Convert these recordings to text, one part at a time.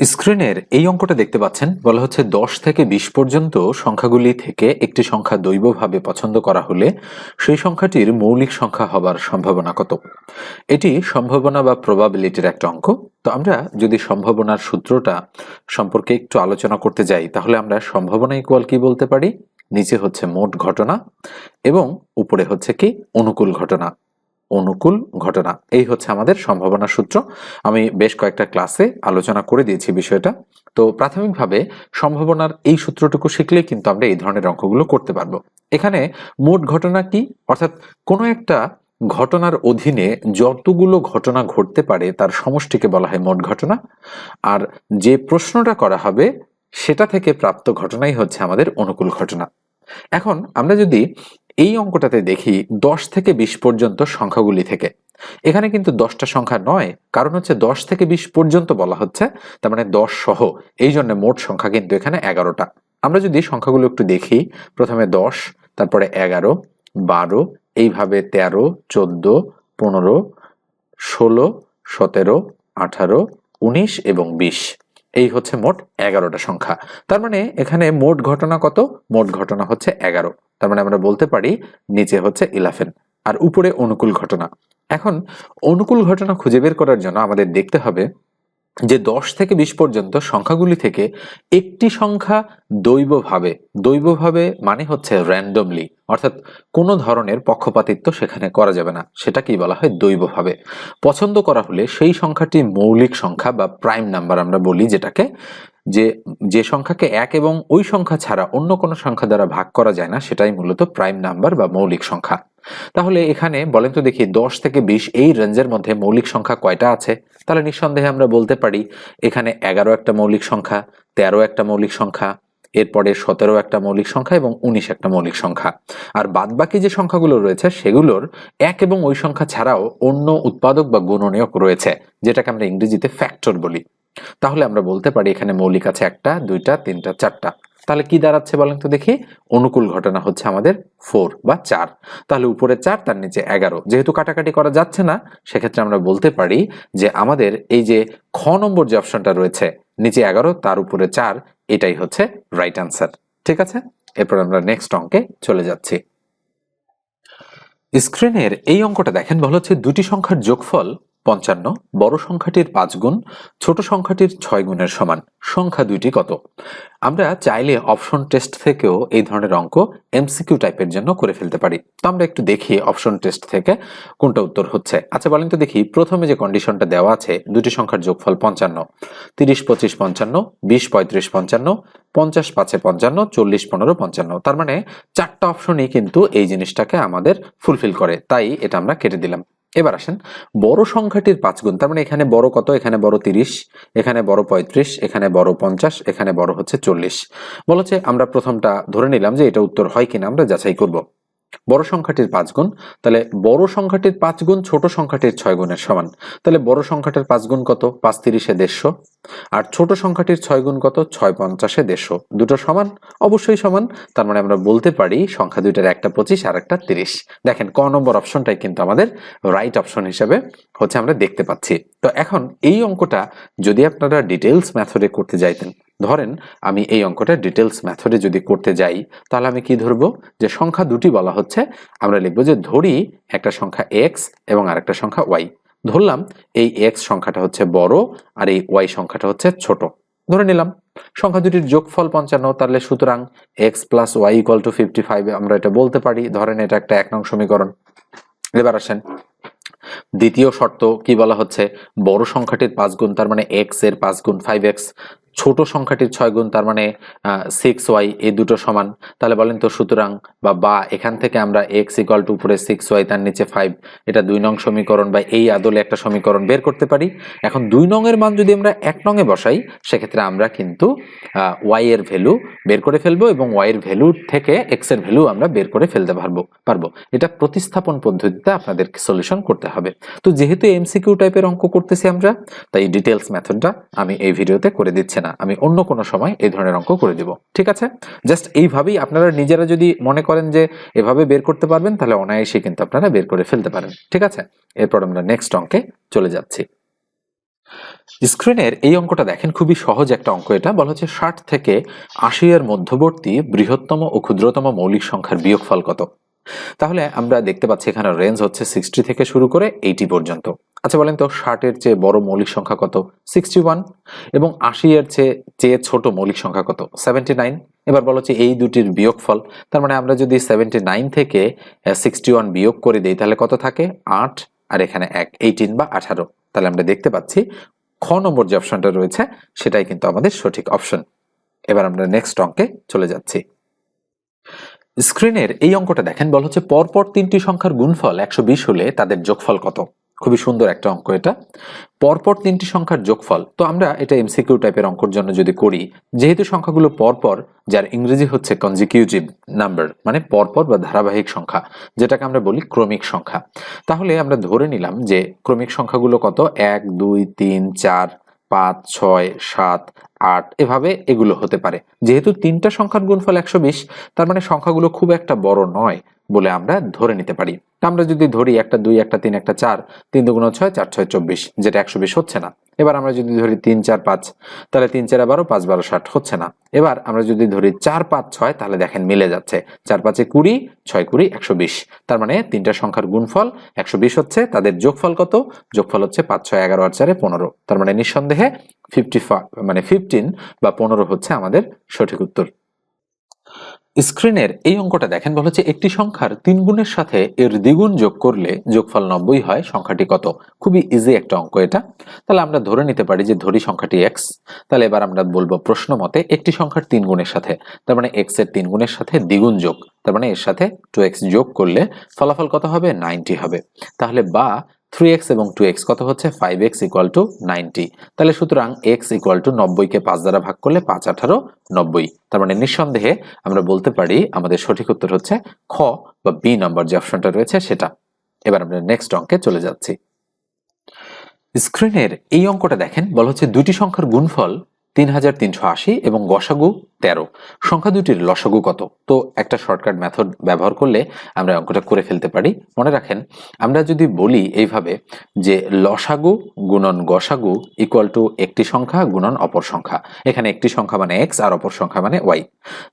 স্ক্রিনের এই অঙ্কটা দেখতে পাচ্ছেন, বলা হচ্ছে দশ থেকে বিশ পর্যন্ত সংখ্যাগুলি থেকে একটি সংখ্যা দৈবভাবে পছন্দ করা হলে সেই সংখ্যাটির মৌলিক সংখ্যা হবার সম্ভাবনা কত? এটি সম্ভাবনা বা প্রবাবিলিটির একটা অঙ্ক। তো আমরা যদি সম্ভাবনার সূত্রটা সম্পর্কে একটু আলোচনা করতে যাই, তাহলে আমরা সম্ভাবনা ইকুয়াল কি বলতে পারি? নিচে হচ্ছে মোট ঘটনা এবং উপরে হচ্ছে কি? অনুকূল ঘটনা। অনুকূল ঘটনা। এই হচ্ছে আমাদের সম্ভাবনা সূত্র। আমি বেশ কয়েকটা ক্লাসে আলোচনা করে দিয়েছি বিষয়টা। তো প্রাথমিকভাবে সম্ভাবনার এই সূত্রটুকু শিখলেই কিন্তু আমরা এই ধরনের অঙ্কগুলো করতে পারব। এখানে মোট ঘটনা কি? অর্থাৎ কোনো একটা ঘটনার অধীনে যতগুলো ঘটনা ঘটতে পারে তার সমষ্টিকে বলা হয় মোট ঘটনা। আর যে প্রশ্নটা করা হবে, সেটা থেকে প্রাপ্ত ঘটনাই হচ্ছে আমাদের অনুকূল ঘটনা। এখন আমরা যদি এই অঙ্কটাতে দেখি দশ থেকে বিশ পর্যন্ত সংখ্যাগুলি থেকে। এখানে কিন্তু দশটা সংখ্যা নয়, কারণ হচ্ছে দশ থেকে বিশ পর্যন্ত বলা হচ্ছে, তার মানে দশ সহ, এই জন্য মোট সংখ্যা কিন্তু এখানে এগারোটা। আমরা যদি সংখ্যাগুলো একটু দেখি, প্রথমে দশ, তারপরে এগারো, বারো, এইভাবে তেরো, চোদ্দ, পনেরো, ষোলো, সতেরো, আঠারো, উনিশ এবং বিশ। এই হচ্ছে মোট এগারোটা সংখ্যা। তার মানে এখানে মোট ঘটনা কত? মোট ঘটনা হচ্ছে এগারো। তার মানে আমরা বলতে পারি নিচে হচ্ছে ইলাফেন আর উপরে অনুকূল ঘটনা। এখন অনুকূল ঘটনা খুঁজে বের করার জন্য আমাদের দেখতে হবে যে দশ থেকে বিশ পর্যন্ত সংখ্যাগুলি থেকে একটি সংখ্যা দৈবভাবে দৈবভাবে মানে হচ্ছে র্যান্ডমলি অর্থাৎ কোনো ধরনের পক্ষপাতিত্ব সেখানে করা যাবে না সেটা কি বলা হয় দৈবভাবে। পছন্দ করা হলে সেই সংখ্যাটি মৌলিক সংখ্যা বা প্রাইম নাম্বার আমরা বলি, যেটাকে যে যে সংখ্যাকে এক এবং ওই সংখ্যা ছাড়া অন্য কোনো সংখ্যা দ্বারা ভাগ করা যায় না, সেটাই মূলত প্রাইম নাম্বার বা মৌলিক সংখ্যা। তাহলে এখানে বলেন তো দেখি দশ থেকে বিশ এই রেঞ্জের মধ্যে মৌলিক সংখ্যা কয়টা আছে? তাহলে নিঃসন্দেহে আমরা বলতে পারি, এখানে এগারো একটা মৌলিক সংখ্যা, তেরো একটা মৌলিক সংখ্যা, এরপরে সতেরো একটা মৌলিক সংখ্যা এবং উনিশ একটা মৌলিক সংখ্যা। আর বাদবাকি যে সংখ্যাগুলো রয়েছে, সেগুলোর এক এবং ওই সংখ্যা ছাড়াও অন্য উৎপাদক বা গুণনীয়ক রয়েছে, যেটাকে আমরা ইংরেজিতে ফ্যাক্টর বলি। তাহলে আমরা বলতে পারি এখানে মৌলিক আছে একটা, দুইটা, তিনটা, চারটা। তাহলে কি দাঁড়াচ্ছে বলেন তো দেখি? অনুকূল ঘটনা হচ্ছে আমাদের ফোর বা চার। তাহলে উপরে চার, তার নিচে এগারো। যেহেতু কাটাকাটি করা যাচ্ছে না, সেক্ষেত্রে আমরা বলতে পারি যে আমাদের এই যে খ নম্বর যে অপশনটা রয়েছে, নিচে এগারো, তার উপরে চার, এটাই হচ্ছে রাইট আনসার ঠিক আছে? এরপর আমরা নেক্সট অঙ্কে চলে যাচ্ছি। স্ক্রিনের এই অঙ্কটা দেখেন বলা হচ্ছে দুটি সংখ্যার যোগফল পঞ্চান্ন, বড় সংখ্যাটির পাঁচ গুণ, ছোট সংখ্যাটির ছয় গুণের সমান। সংখ্যা দুইটি কত? আমরা চাইলে অপশন টেস্ট থেকেও এই ধরনের অঙ্ক এমসিকিউ টাইপের জন্য করে ফেলতে পারি। তো আমরা একটু দেখি অপশন টেস্ট থেকে কোনটা উত্তর হচ্ছে। আচ্ছা বলেন তো দেখি, প্রথমে যে কন্ডিশনটা দেওয়া আছে, দুটি সংখ্যার যোগফল পঞ্চান্ন। তিরিশ, পঁচিশ, পঞ্চান্ন, বিশ, পঁয়ত্রিশ, পঞ্চান্ন, পঞ্চাশ, পাঁচে পঞ্চান্ন, চল্লিশ, পনেরো, পঞ্চান্ন। তার মানে চারটা অপশনই কিন্তু এই জিনিসটাকে আমাদের ফুলফিল করে। তাই এটা আমরা কেটে দিলাম। এবার আসেন, বড় সংখ্যাটির পাঁচ গুণ, তার মানে এখানে বড় কত? এখানে বড় তিরিশ, এখানে বড় পঁয়ত্রিশ, এখানে বড় পঞ্চাশ, এখানে বড় হচ্ছে চল্লিশ। বলেছে আমরা প্রথমটা ধরে নিলাম যে এটা উত্তর হয় কিনা, আমরা যাচাই করব। বড় সংখ্যাটির পাঁচ গুণ, তাহলে বড় সংখ্যাটির পাঁচ গুণ ছোট সংখ্যাটির ছয় গুণের সমান। তাহলে বড় সংখ্যাটির পাঁচ গুণ কত? পাঁচ তিরিশে দেড়শো। আর ছোট সংখ্যাটির ছয় গুণ কত? ছয় পঞ্চাশে দেড়শো। দুটো সমান? অবশ্যই সমান। তার মানে আমরা বলতে পারি সংখ্যা দুইটার একটা পঁচিশ আর একটা তিরিশ। দেখেন, ক নম্বর অপশনটাই কিন্তু আমাদের রাইট অপশন হিসেবে হচ্ছে আমরা দেখতে পাচ্ছি। তো এখন এই অঙ্কটা যদি আপনারা ডিটেলস মেথডে করতে যাইতেন ধরেন আমি এই অঙ্কটা ডিটেলস মেথডে যদি করতে যাই, তাহলে আমি কি ধরবো? যে সংখ্যা দুটি বলা হচ্ছে, আমরা লিখব যে ধরি একটা সংখ্যা এক্স এবং আরেকটা সংখ্যা ওয়াই ধরলাম, এই এক্স সংখ্যাটা হচ্ছে বড় আর এই ওয়াই সংখ্যাটা হচ্ছে ছোট। ধরে নিলাম, সংখ্যা দুটির যোগফল পঞ্চান্ন, তাহলে সুতরাং x plus y equal to fifty five আমরা এটা বলতে পারি। ধরেন এটা একটা এক নং সমীকরণ। এবার আসেন, দ্বিতীয় শর্ত কি বলা হচ্ছে? বড় সংখ্যাটির পাঁচ গুণ, তার মানে এক্সের পাঁচ গুণ ফাইভ এক্স ছোট সংখ্যাটির ছয় গুণ, তার মানে সিক্স ওয়াই এই দুটো সমান। তাহলে বলেন তো সুতরাং, বা বা, এখান থেকে আমরা এক্স ইকাল টু উপরে সিক্স ওয়াই তার নিচে ফাইভ এটা দুই নং সমীকরণ বা এই আদলে একটা সমীকরণ বের করতে পারি। এখন দুই নং এর মান যদি আমরা এক নং এ বসাই, সেক্ষেত্রে আমরা কিন্তু ওয়াই এর ভ্যালু বের করে ফেলব এবং ওয়াই এর ভ্যালু থেকে এক্সের ভ্যালু আমরা বের করে ফেলতে পারব পারব। এটা প্রতিস্থাপন পদ্ধতিতে আপনাদের সলিউশন করতে হবে। তো যেহেতু এমসিকিউ টাইপের অঙ্ক করতেছি আমরা, তাই ডিটেলস মেথডটা আমি এই ভিডিওতে করে দিচ্ছি না। আমি অন্য কোনো সময় এই ধরনের অঙ্ক করে দিব। ঠিক আছে? জাস্ট এইভাবেই আপনারা নিজেরা যদি মনে করেন যে এভাবে বের করতে পারবেন, তাহলে অনায়াসে কিন্তু আপনারা বের করে ফেলতে পারেন। ঠিক আছে? এরপর আমরা নেক্সট অঙ্কে চলে যাচ্ছি। স্ক্রিনের এই অঙ্কটা দেখেন খুবই সহজ একটা অঙ্ক এটা। বলা হচ্ছে ষাট থেকে আশি এর মধ্যবর্তী বৃহত্তম ও ক্ষুদ্রতম মৌলিক সংখ্যার বিয়োগফল কত? তাহলে আমরা দেখতে পাচ্ছি এখানে রেঞ্জ হচ্ছে সিক্সটি থেকে শুরু করে এইটি পর্যন্ত। আচ্ছা বলেন তো ষাটের চেয়ে বড় মৌলিক সংখ্যা কত? সিক্সটি ওয়ান এবং আশি এর চেয়ে চেয়ে ছোট মৌলিক সংখ্যা কত? সেভেন্টি নাইন এবার বলা হচ্ছে এই দুটির বিয়োগফল, তার মানে আমরা যদি সেভেন্টি নাইন থেকে সিক্সটি ওয়ান বিয়োগ করে দিই, তাহলে কত থাকে? আট, আর এখানে এক এইটিন বা আঠারো। তাহলে আমরা দেখতে পাচ্ছি খ নম্বর যে অপশনটা রয়েছে, সেটাই কিন্তু আমাদের সঠিক অপশন এবার আমরা নেক্সট অঙ্কে চলে যাচ্ছি। স্ক্রিনের এই অঙ্কটা দেখেন, বল হচ্ছে পরপর তিনটি সংখ্যার গুণফল একশো বিশ হলে তাদের যোগফল কত? খুবই সুন্দর একটা অঙ্ক এটা। পরপর তিনটি সংখ্যার যোগফল, তো আমরা এটা এমসিকিউ টাইপের অঙ্কর জন্য যদি করি, যেহেতু সংখ্যাগুলো পরপর, যার ইংরেজি হচ্ছে কনজিকিউটিভ নাম্বার মানে পরপর বা ধারাবাহিক সংখ্যা, যেটাকে আমরা বলি ক্রমিক সংখ্যা। তাহলে আমরা ধরে নিলাম যে ক্রমিক সংখ্যাগুলো কত? এক, দুই, তিন, চার। পাঁচ, ছয়, সাত, আট এভাবে এগুলো হতে পারে। যেহেতু তিনটা সংখ্যার গুণফল একশো বিশ, তার মানে সংখ্যাগুলো খুব একটা বড় নয়। বলে আমরা ধরে নিতে পারি। আমরা যদি ধরি একটা দুই, একটা তিন, একটা চার, তিন দুগুণ ছয়, চার, ছয়, চব্বিশ, যেটা একশো বিশ হচ্ছে না। এবার আমরা যদি ধরি তিন, চার, পাঁচ, তাহলে তিন, চার বারো পাঁচ, বারো, ষাট হচ্ছে না। এবার আমরা যদি ধরি চার, পাঁচ, ছয়, তাহলে দেখেন মিলে যাচ্ছে। চার, পাঁচে কুড়ি, ছয়, কুড়ি, একশো বিশ। তার মানে তিনটা সংখ্যার গুণফল একশো বিশ হচ্ছে, তাদের যোগফল কত? যোগফল হচ্ছে পাঁচ, ছয়, এগারো আর চারে পনেরো। তার মানে নিঃসন্দেহে ফিফটি মানে ফিফটিন বা পনেরো হচ্ছে আমাদের সঠিক উত্তর। স্ক্রিনের এই অঙ্কটা দেখেন, বলা হচ্ছে একটি সংখ্যার তিন গুণের সাথে এর দ্বিগুণ যোগ করলে যোগফল নব্বই হয়, সংখ্যাটি কত? খুবই ইজি একটা অঙ্ক এটা। তাহলে আমরা ধরে নিতে পারি যে ধরি সংখ্যাটি এক্স তাহলে এবার আমরা বলব প্রশ্ন মতে একটি সংখ্যার তিন গুণের সাথে, তার মানে এক্সের তিন গুণের সাথে দ্বিগুণ যোগ, তার মানে এর সাথে টু এক্স যোগ করলে ফলাফল কত হবে? নাইনটি হবে। তাহলে বা থ্রি এক্স এবং টু এক্স কত হচ্ছে? Five x equal to ninety তাহলে সুতরাং এক্স ইকুয়াল টু নব্বইকে পাঁচ দ্বারা ভাগ করলে পাঁচ আঠারো নব্বই। তার মানে নিঃসন্দেহে আমরা বলতে পারি আমাদের সঠিক উত্তর হচ্ছে খ বা বি নম্বর যে অপশনটা রয়েছে সেটা। এবার আমরা নেক্সট অঙ্কে চলে যাচ্ছি। স্ক্রিনের এই অঙ্কটা দেখেন, বলা হচ্ছে দুটি সংখ্যার গুণফল তিন হাজার তিনশো আশি এবং গসাগু তেরো। সংখ্যা দুটির লসাগু কত? তো একটা শর্টকাট মেথড ব্যবহার করলে আমরা অঙ্কটা করে ফেলতে পারি। মনে রাখেন, আমরা যদি বলি এইভাবে যে লসাগু গুণন গসাগু ইকুয়াল টু একটি সংখ্যা গুণন অপর সংখ্যা। এখানে একটি সংখ্যা মানে এক্স আর অপর সংখ্যা মানে ওয়াই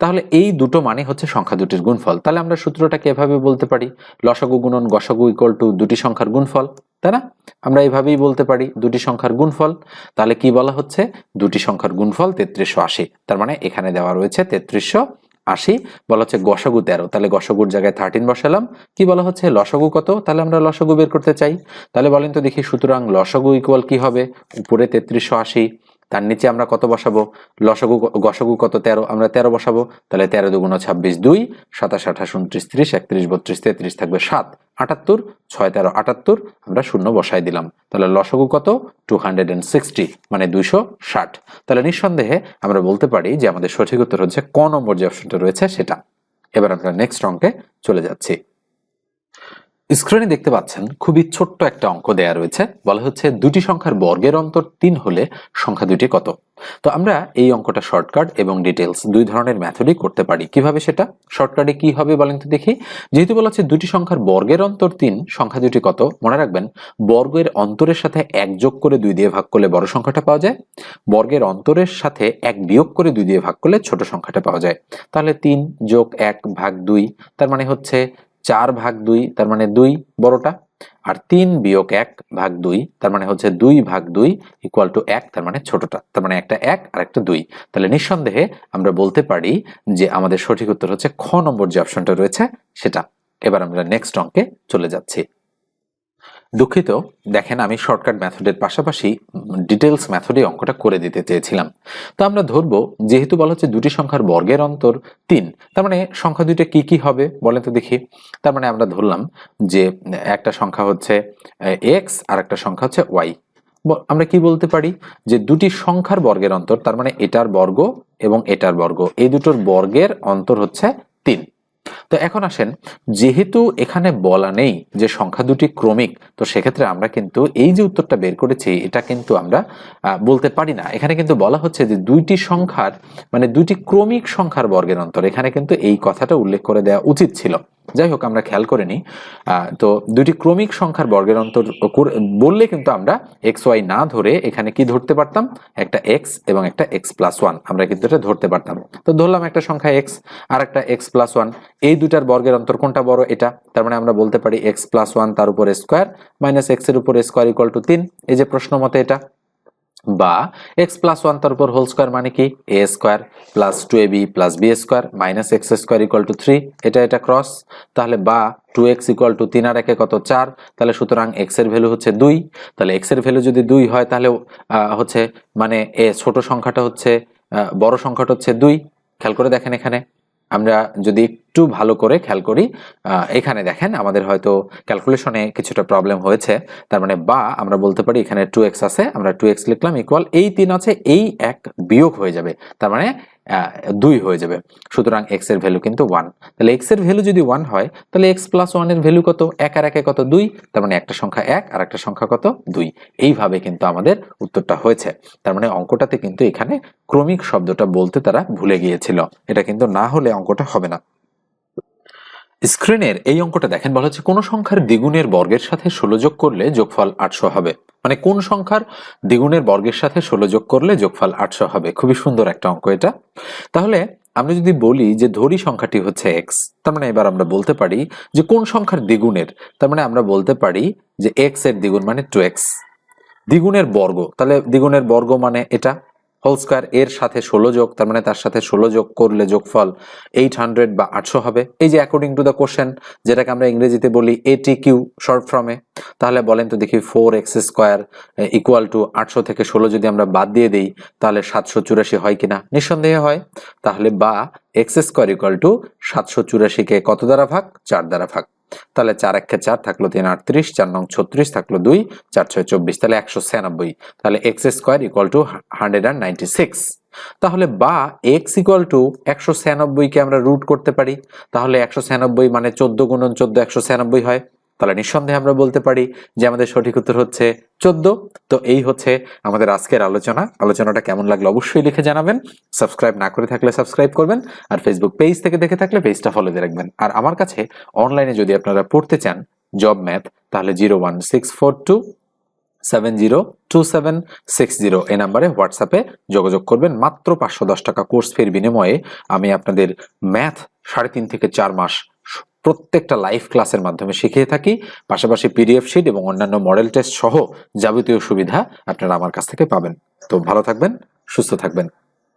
তাহলে এই দুটো মানে হচ্ছে সংখ্যা দুটির গুণফল। তাহলে আমরা সূত্রটাকে এভাবে বলতে পারি, লসাগু গুণন গসাগু ইকুয়াল টু দুটি সংখ্যার গুণফল। তাই না? আমরা এইভাবেই বলতে পারি দুটি সংখ্যার গুণফল। তাহলে কি বলা হচ্ছে? দুটি সংখ্যার গুণফল তেত্রিশশো আশি। তার মানে এখানে দেওয়া রয়েছে তেত্রিশশো আশি। বলা হচ্ছে গসগু তেরো। তাহলে গসগুর জায়গায় থার্টিন বসালাম। কি বলা হচ্ছে? লসগু কত? তাহলে আমরা লসগু বের করতে চাই। তাহলে বলেন তো দেখি সুতরাং লসগু ইকুয়াল কি হবে? উপরে তেত্রিশশো আশি। তার নিচে আমরা কত বসাবো? লসাগু গসাগু কত? তেরো। আমরা তেরো বসাবো? তাহলে তেরো দুগুণ ছাব্বিশ দুই। সাতাশ, আঠাশ উনত্রিশ ত্রিশ, একত্রিশ, বত্রিশ, তেত্রিশ থাকবে সাত। আটাত্তর, ছয়, তেরো, আটাত্তর, আমরা শূন্য বসাই দিলাম। তাহলে লসাগু কত? টু হান্ড্রেড অ্যান্ড সিক্সটি মানে দুইশো ষাট। তাহলে নিঃসন্দেহে আমরা বলতে পারি যে আমাদের সঠিক উত্তর হচ্ছে ক নম্বর যে অপশনটা রয়েছে সেটা। এবার আমরা নেক্সট অঙ্কে চলে যাচ্ছি। স্ক্রিনে দেখতে পাচ্ছেন খুবই ছোট্ট একটা অঙ্ক দেয়া রয়েছে। বলা হচ্ছে দুটি সংখ্যার বর্গের অন্তর তিন হলে সংখ্যা দুটি কত? তো আমরা এই অঙ্কটা শর্টকাট এবং ডিটেলস দুই ধরনের মেথডই করতে পারি। কীভাবে সেটা? শর্টকাটে কি হবে বলেন তো দেখি। যেহেতু বলা হচ্ছে দুটি সংখ্যার বর্গের অন্তর তিন, সংখ্যা দুটি কত? মনে রাখবেন, বর্গের অন্তরের সাথে এক যোগ করে দুই দিয়ে ভাগ করলে বড় সংখ্যাটা পাওয়া যায়। বর্গের অন্তরের সাথে এক বিয়োগ করে দুই দিয়ে ভাগ করলে ছোট সংখ্যাটা পাওয়া যায়। তাহলে তিন যোগ এক ভাগ দুই, তার মানে হচ্ছে চার ভাগ দুই, তার মানে দুই বড়টা, আর তিন বিয়োগ এক ভাগ দুই, তার মানে হচ্ছে দুই ভাগ দুই ইকুয়াল টু এক, তার মানে ছোটটা, তার মানে একটা এক আর একটা দুই। তাহলে নিঃসন্দেহে আমরা বলতে পারি যে আমাদের সঠিক উত্তর হচ্ছে খ নম্বর যে অপশনটা রয়েছে সেটা। এবার আমরা নেক্সট অঙ্কে চলে যাচ্ছি। দুঃখিত, দেখেন আমি শর্টকাট মেথডের পাশাপাশি ডিটেলস মেথডে অঙ্কটা করে দিতে চেয়েছিলাম। তো আমরা ধরবো, যেহেতু বলা হচ্ছে দুটি সংখ্যার বর্গের অন্তর তিন, তার মানে সংখ্যা দুইটা কি কি হবে বলেন তো দেখি। তার মানে আমরা ধরলাম যে একটা সংখ্যা হচ্ছে এক্স, আর একটা সংখ্যা হচ্ছে ওয়াই। আমরা কি বলতে পারি? যে দুটি সংখ্যার বর্গের অন্তর, তার মানে এটার বর্গ এবং এটার বর্গ, এই দুটোর বর্গের অন্তর হচ্ছে তিন। তো এখন আসেন, যেহেতু এখানে বলা নেই যে সংখ্যা দুটি ক্রমিক, তো সেক্ষেত্রে আমরা কিন্তু এই যে উত্তরটা বের করেছি, এটা কিন্তু আমরা বলতে পারি না। এখানে কিন্তু বলা হচ্ছে যে দুইটি সংখ্যার মানে দুইটি ক্রমিক সংখ্যার বর্গের অন্তর। এখানে কিন্তু এই কথাটা উল্লেখ করে দেওয়া উচিত ছিল। যাই হোক, আমরা খেয়াল করে নিই। তো দুটি ক্রমিক সংখ্যার বর্গের অন্তর বললে কিন্তু আমরা এক্স, ওয়াই না ধরে এখানে কি ধরতে পারতাম? একটা এক্স এবং একটা এক্স প্লাস ওয়ান। আমরা কিন্তু এটা ধরতে পারতাম। তো ধরলাম একটা সংখ্যা এক্স আর একটা এক্স প্লাস ওয়ান। এই দুটার বর্গের অন্তর কোনটা বড়? এটা। তার মানে আমরা বলতে পারি এক্স প্লাস ওয়ান তার উপর স্কোয়ার মাইনাস এক্সের উপরে স্কোয়ার ইকুয়াল টু তিন। এই যে প্রশ্ন মতে এটা। বা এক্স প্লাস ওয়ান তার উপর হোল স্কোয়ার মানে কি? A square plus two a b plus b square minus x square equal to three এটা এটা ক্রস তাহলে বা টু এক্স ইকুয়াল টু তিন আর একে কত? চার। তাহলে সুতরাং এক্সের ভ্যালু হচ্ছে দুই। তাহলে এক্সের ভ্যালু যদি দুই হয়, তাহলে হচ্ছে মানে এ ছোট সংখ্যাটা হচ্ছে বড় সংখ্যাটা হচ্ছে দুই। খেয়াল করে দেখেন এখানে। আমরা যদি একটু ভালো করে খেয়াল করি। এখানে দেখেন আমাদের হয়তো ক্যালকুলেশনে কিছুটা প্রবলেম হয়েছে। তার মানে বা আমরা বলতে পারি এখানে টু এক্স আছে, আমরা টু এক্স লিখলাম ইকুয়াল এই তিন আছে, এই এক বিয়োগ হয়ে যাবে। তার মানে দুই হয়ে যাবে। সুতরাং এক্সের ভ্যালু কিন্তু ওয়ান তাহলে এক্সের ভ্যালু যদি ওয়ান হয়, তাহলে এক্স প্লাস ওয়ানের ভ্যালু কত? এক আর একে কত? দুই। তার মানে একটা সংখ্যা এক, আর একটা সংখ্যা কত? দুই। এইভাবে কিন্তু আমাদের উত্তরটা হয়েছে। তার মানে অঙ্কটাতে কিন্তু এখানে ক্রমিক শব্দটা বলতে তারা ভুলে গিয়েছিল। এটা কিন্তু না হলে অঙ্কটা হবে না। স্ক্রিনের এই অঙ্কটা দেখেন, বলা হচ্ছে কোন সংখ্যার দ্বিগুণের বর্গের সাথে ষোলো যোগ করলে যোগফল আটশো হবে। মানে কোন সংখ্যার দ্বিগুণের বর্গের সাথে ষোলো যোগ করলে যোগফল আটশো হবে? খুবই সুন্দর একটা অঙ্ক এটা। তাহলে আমরা যদি বলি যে ধরি সংখ্যাটি হচ্ছে এক্স তার মানে এবার আমরা বলতে পারি যে কোন সংখ্যার দ্বিগুণের, তার মানে আমরা বলতে পারি যে এক্সের দ্বিগুণ মানে টু এক্স দ্বিগুণের বর্গ, তাহলে দ্বিগুণের বর্গ মানে এটা? হোল স্কোয়ার এর সাথে ষোলো যোগ, তার মানে তার সাথে ষোলো যোগ করলে যোগফল এইট হান্ড্রেড বা আটশো হবে। এই যে অ্যাকর্ডিং টু দ্য কোশ্চেন যেটাকে আমরা ইংরেজিতে বলি এটি কিউ শর্ট ফর্মে তাহলে বলেন তো দেখি four x square equal to আটশো থেকে ষোলো যদি আমরা বাদ দিয়ে দিই, তাহলে সাতশো চুরাশি হয় কিনা? নিঃসন্দেহে হয়। তাহলে বা এক্স স্কোয়ার ইকুয়াল টু সাতশো চুরাশিকে কত দ্বারা ভাগ? চার দ্বারা ভাগ। তাহলে চার একে চার থাকল তিন আটত্রিশ, চার নং ছত্রিশ থাকল দুই, চার ছয় চব্বিশ, তাহলে একশো ছিয়ানব্বই। তাহলে x square equal to hundred and ninety six তাহলে বা এক্স ইকুয়াল টু একশো ছিয়ানব্বইকে আমরা রুট করতে পারি। তাহলে একশো ছিয়ানব্বই মানে চোদ্দ গুণন চোদ্দ, একশো ছিয়ানব্বই হয়। তাহলে নিঃসন্দেহে আমরা বলতে পারি যে আমাদের সঠিক উত্তর হচ্ছে চোদ্দ। তো এই হচ্ছে আমাদের আজকের আলোচনা। আলোচনাটা কেমন লাগল অবশ্যই লিখে জানাবেন। সাবস্ক্রাইব না করে থাকলে সাবস্ক্রাইব করবেন। আর ফেসবুক পেজ থেকে দেখে থাকলে পেজটা ফলো দিয়ে রাখবেন। আর আমার কাছে অনলাইনে যদি আপনারা পড়তে চান জব ম্যাথ তাহলে zero one six four two seven zero two seven six zero এই নাম্বারে হোয়াটসঅ্যাপে যোগাযোগ করবেন। মাত্র পাঁচশো দশ টাকা কোর্স ফির বিনিময়ে আমি আপনাদের ম্যাথ সাড়ে তিন থেকে চার মাস প্রত্যেকটা লাইভ ক্লাসের মাধ্যমে শিখিয়ে থাকি। পাশাপাশি পিডিএফ শিট এবং অন্যান্য মডেল টেস্ট সহ যাবতীয় সুবিধা আপনারা আমার কাছ থেকে পাবেন। তো ভালো থাকবেন, সুস্থ থাকবেন।